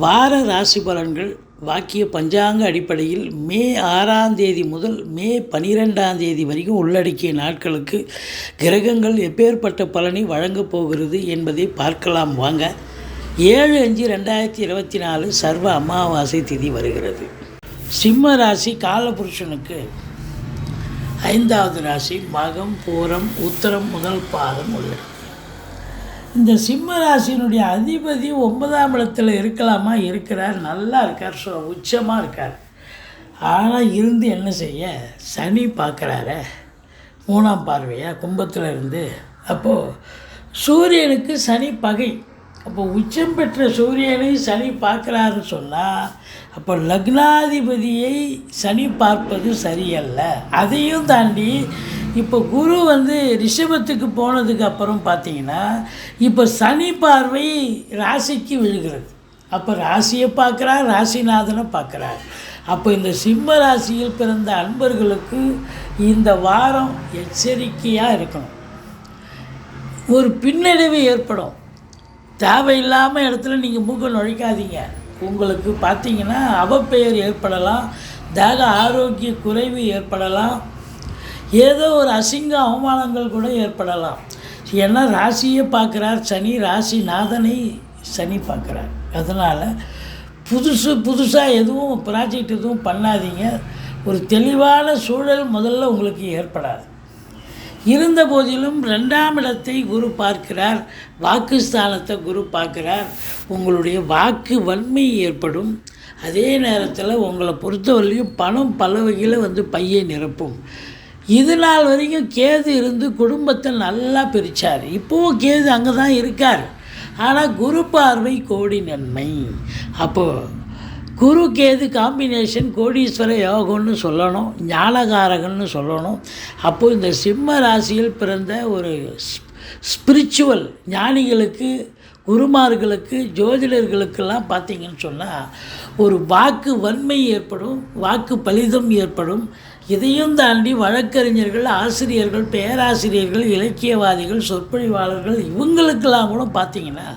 வார ராசி பலன்கள் வாக்கிய பஞ்சாங்க அடிப்படையில் மே ஆறாம் தேதி முதல் மே பனிரெண்டாம் தேதி வரைக்கும் உள்ளடக்கிய நாட்களுக்கு கிரகங்கள் எப்பேற்பட்ட பலனை வழங்கப் போகிறது என்பதை பார்க்கலாம் வாங்க. ஏழு அஞ்சு ரெண்டாயிரத்தி இருபத்தி நாலு சர்வ அமாவாசை திதி வருகிறது. சிம்ம ராசி காலபுருஷனுக்கு ஐந்தாவது ராசி மகம் பூரம் உத்தரம் முதல் பாதம் உள்ளது. இந்த சிம்ம ராசியினுடைய அதிபதி ஒன்பதாம் இடத்துல இருக்கலாமா? இருக்கிறார். நல்லா இருக்கார். ஸோ உச்சமாக இருக்கார். ஆனால் இருந்து என்ன செய்ய? சனி பார்க்குறாரு மூணாம் பார்வையாக கும்பத்தில் இருந்து. அப்போது சூரியனுக்கு சனி பகை. அப்போ உச்சம் பெற்ற சூரியனை சனி பார்க்குறாருன்னு சொன்னால் அப்போ லக்னாதிபதியை சனி பார்ப்பது சரியல்ல. அதையும் தாண்டி இப்போ குரு வந்து ரிஷபத்துக்கு போனதுக்கு அப்புறம் பார்த்தீங்கன்னா இப்போ சனி பார்வை ராசிக்கு விழுகிறது. அப்போ ராசியை பார்க்குறார் ராசிநாதனை பார்க்குறார். அப்போ இந்த சிம்ம ராசியில் பிறந்த அன்பர்களுக்கு இந்த வாரம் எச்சரிக்கையாக இருக்கணும். ஒரு பின்னடைவு ஏற்படும். தேவையில்லாமல் இடத்துல நீங்கள் மூக்க நுழைக்காதீங்க. உங்களுக்கு பார்த்தீங்கன்னா அவப்பெயர் ஏற்படலாம் தேக ஆரோக்கிய குறைவு ஏற்படலாம். ஏதோ ஒரு அசிங்க அவமானங்கள் கூட ஏற்படலாம். ஏன்னா ராசியை பார்க்குறார் சனி ராசி நாதனை சனி பார்க்குறார். அதனால் புதுசு புதுசாக எதுவும் ப்ராஜெக்ட் எதுவும் பண்ணாதீங்க. ஒரு தெளிவான சூழல் முதல்ல உங்களுக்கு ஏற்படாது. இருந்த போதிலும் ரெண்டாம் இடத்தை குரு பார்க்கிறார். வாக்குஸ்தானத்தை குரு பார்க்கிறார். உங்களுடைய வாக்கு வன்மை ஏற்படும். அதே நேரத்தில் உங்களை பொறுத்தவரையிலையும் பணம் பல வகையில் வந்து பையை நிரப்பும். இது நாள் வரைக்கும் கேது இருந்து குடும்பத்தை நல்லா பிரித்தார் இப்போவும் கேது அங்கே தான் இருக்கார். ஆனால் குரு பார்வை கோடி நன்மை. அப்போது குரு கேது காம்பினேஷன் கோடீஸ்வர யோகம்னு சொல்லணும் ஞானகாரகன்னு சொல்லணும். அப்போது இந்த சிம்ம ராசியில் பிறந்த ஒரு ஸ்பிரிச்சுவல் ஞானிகளுக்கு குருமார்களுக்கு ஜோதிடர்களுக்கெல்லாம் பார்த்தீங்கன்னு சொன்னால் ஒரு வாக்கு வன்மை ஏற்படும் வாக்கு பலிதம் ஏற்படும். இதையும் தாண்டி வழக்கறிஞர்கள் ஆசிரியர்கள் பேராசிரியர்கள் இலக்கியவாதிகள் சொற்பொழிவாளர்கள் இவங்களுக்கெல்லாம் கூட பார்த்தீங்கன்னா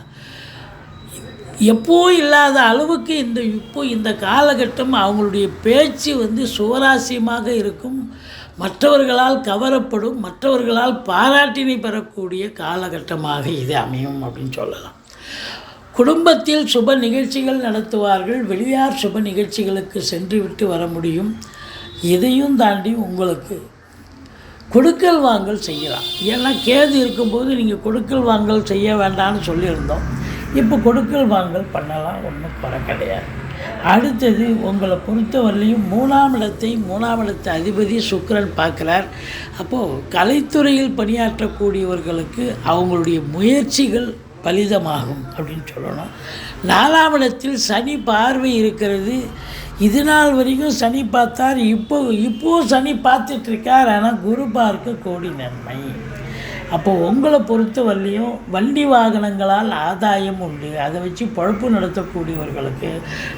எப்போ இல்லாத அளவுக்கு இந்த இப்போ இந்த காலகட்டம் அவங்களுடைய பேச்சு வந்து சுவராசியமாக இருக்கும். மற்றவர்களால் கவரப்படும் மற்றவர்களால் பாராட்டினை பெறக்கூடிய காலகட்டமாக இது அமையும் அப்படின்னு சொல்லலாம். குடும்பத்தில் சுப நிகழ்ச்சிகள் நடத்துவார்கள் வெளியார் சுப நிகழ்ச்சிகளுக்கு சென்று விட்டு வர முடியும். இதையும் தாண்டி உங்களுக்கு கொடுக்கல் வாங்கல் செய்யலாம். ஏன்னா கேது இருக்கும்போது நீங்கள் கொடுக்கல் வாங்கல் செய்ய வேண்டாம்னு சொல்லியிருந்தோம். இப்போ கொடுக்கல் வாங்கல் பண்ணலாம் ஒன்றும் குறை கிடையாது. அடுத்தது உங்களை பொறுத்தவரையிலையும் மூணாம் இடத்தை மூணாம் இடத்து அதிபதி சுக்கரன் பார்க்குறார். அப்போது கலைத்துறையில் பணியாற்றக்கூடியவர்களுக்கு அவங்களுடைய முயற்சிகள் பலிதமாகும் அப்படின்னு சொல்லணும். நாலாம் இடத்தில் சனி பார்வை இருக்கிறது. இது நாள் வரைக்கும் சனி பார்த்தார். இப்போ இப்போது சனி பார்த்துட்ருக்கார் ஆனால் குரு பார்க்க கோடி நன்மை. அப்போ உங்களை பொறுத்த வரலையும் வண்டி வாகனங்களால் ஆதாயம் உண்டு. அதை வச்சு பொழப்பு நடத்தக்கூடியவர்களுக்கு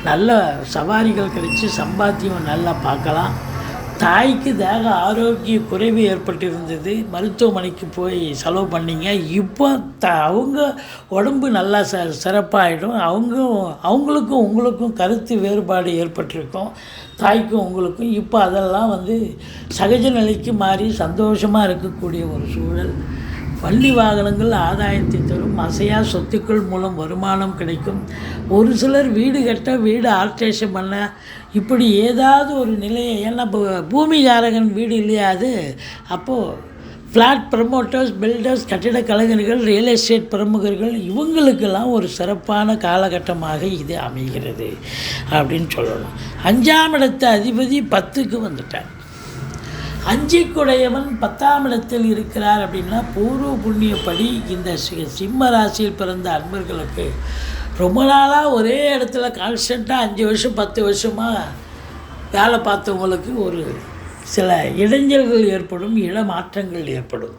நல்ல சவாரிகள் கிடைச்சி சம்பாத்தியம் நல்லா பார்க்கலாம். தாய்க்கு தேக ஆரோக்கிய குறைவு ஏற்பட்டிருந்தது. மருத்துவமனைக்கு போய் செலவு பண்ணிங்க. இப்போ த அவங்க உடம்பு நல்லா ச சிறப்பாகிடும் அவங்க அவங்களுக்கும் உங்களுக்கும் கருத்து வேறுபாடு ஏற்பட்டிருக்கும். தாய்க்கும் உங்களுக்கும் இப்போ அதெல்லாம் வந்து சகஜ நிலைக்கு மாறி சந்தோஷமாக இருக்கக்கூடிய ஒரு சூழல். வள்ளி வாகனங்கள் ஆதாயத்தை தரும் அசையா சொத்துக்கள் மூலம் வருமானம் கிடைக்கும். ஒரு சிலர் வீடு கட்ட வீடு ஆல்ட்ரேஷன் பண்ண இப்படி ஏதாவது ஒரு நிலையை ஏன்னா இப்போ பூமிகாரகன் வீடு இல்லையா அது? அப்போது ஃப்ளாட் ப்ரமோட்டர்ஸ் பில்டர்ஸ் கட்டிட கலைஞர்கள் ரியல் எஸ்டேட் பிரமுகர்கள் இவங்களுக்கெல்லாம் ஒரு சிறப்பான காலகட்டமாக இது அமைகிறது அப்படின்னு சொல்லணும். அஞ்சாம் இடத்த அதிபதி பத்துக்கு வந்துட்டார். அஞ்சிக்குடையவன் பத்தாம் இடத்தில் இருக்கிறார் அப்படின்னா பூர்வ புண்ணியப்படி இந்த சி- சிம்ம ராசியில் பிறந்த அன்பர்களுக்கு ரொம்ப நாளாக ஒரே இடத்துல கான்ஸ்டண்ட்டாக அஞ்சு வருஷம் பத்து வருஷமாக வேலை பார்த்தவங்களுக்கு ஒரு சில இடைஞ்சல்கள் ஏற்படும் இடமாற்றங்கள் ஏற்படும்.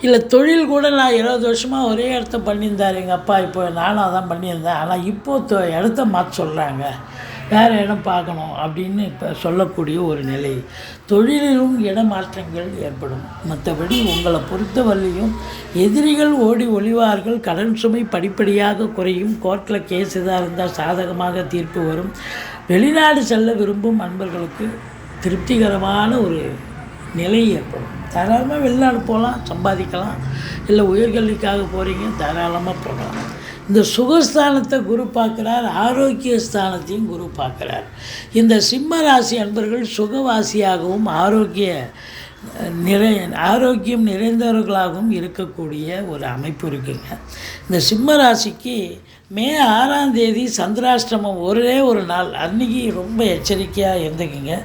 இல்லை தொழில் கூட நான் இருபது வருஷமாக ஒரே இடத்த பண்ணியிருந்தார். எங்கள் அப்பா இப்போ நானும் அதான் பண்ணியிருந்தேன். ஆனால் இப்போது இடத்த மாற்ற சொல்கிறாங்க வேறு இடம் பார்க்கணும் அப்படின்னு இப்போ சொல்லக்கூடிய ஒரு நிலை. தொழிலிலும் இடமாற்றங்கள் ஏற்படும். மற்றபடி உங்களை பொறுத்தவரையும் எதிரிகள் ஓடி ஒளிவார்கள். கடன் சுமை படிப்படியாக குறையும். கோர்ட்டில் கேஸ் எதாக இருந்தால் சாதகமாக தீர்ப்பு வரும். வெளிநாடு செல்ல விரும்பும் அன்பர்களுக்கு திருப்திகரமான ஒரு நிலை ஏற்படும். தாராளமாக வெளிநாடு போகலாம் சம்பாதிக்கலாம். இல்லை உயர்கல்விக்காக போகிறீங்க தாராளமாக போகலாம். இந்த சுகஸ்தானத்தை குரு பார்க்குறார் ஆரோக்கிய ஸ்தானத்தையும் குரு பார்க்குறார். இந்த சிம்ம ராசி அன்பர்கள் சுகவாசியாகவும் ஆரோக்கிய நிறை ஆரோக்கியம் நிறைந்தவர்களாகவும் இருக்கக்கூடிய ஒரு அமைப்பு இருக்குங்க. இந்த சிம்ம ராசிக்கு மே ஆறாம் தேதி சந்திராஷ்டமம் ஒரே ஒரு நாள். அன்னைக்கு ரொம்ப எச்சரிக்கையாக இருந்துக்குங்க.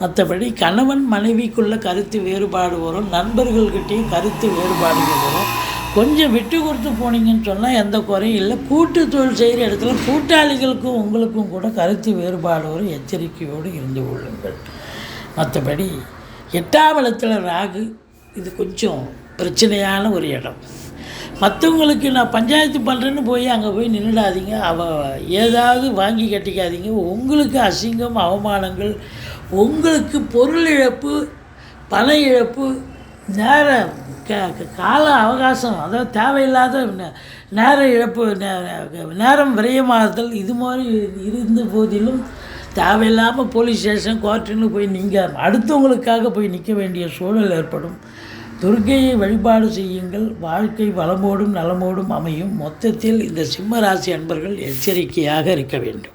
மற்றபடி கணவன் மனைவிக்குள்ள கருத்து வேறுபாடு வரும். நண்பர்கள்கிட்டேயும் கருத்து வேறுபாடுகள் வரும். கொஞ்சம் விட்டு கொடுத்து போனீங்கன்னு சொன்னால் எந்த குறையும் இல்லை. கூட்டு தொழில் செய்கிற இடத்துல கூட்டாளிகளுக்கும் உங்களுக்கும் கூட கருத்து வேறுபாடு எச்சரிக்கையோடு இருந்து கொள்ளுங்கள். மற்றபடி எட்டாவளத்தில் ராகு இது கொஞ்சம் பிரச்சனையான ஒரு இடம். மற்றவங்களுக்கு நான் பஞ்சாயத்து பண்ணுறேன்னு போய் அங்கே போய் நின்றுடாதீங்க அவ ஏதாவது வாங்கி கட்டிக்காதீங்க. உங்களுக்கு அசிங்கம் அவமானங்கள் உங்களுக்கு பொருள் இழப்பு பண இழப்பு நேரம் க க- கால அவகாசம். அதாவது தேவையில்லாத நேர இழப்பு நேரம் விரயமாகுதல் இது மாதிரி இருந்த போதிலும் தேவையில்லாமல் போலீஸ் ஸ்டேஷன் கோர்ட்டுன்னு போய் நீங்கள் அடுத்தவங்களுக்காக போய் நிற்க வேண்டிய சூழல் ஏற்படும். துர்க்கையை வழிபாடு செய்யுங்கள். வாழ்க்கை வளமோடும் நலமோடும் அமையும். மொத்தத்தில் இந்த சிம்ம ராசி அன்பர்கள் எச்சரிக்கையாக இருக்க வேண்டும்.